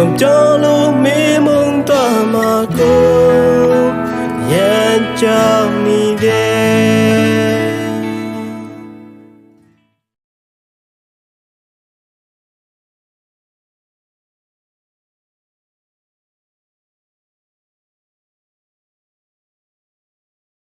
Vom Jolo me mong ta ma ko Yan chang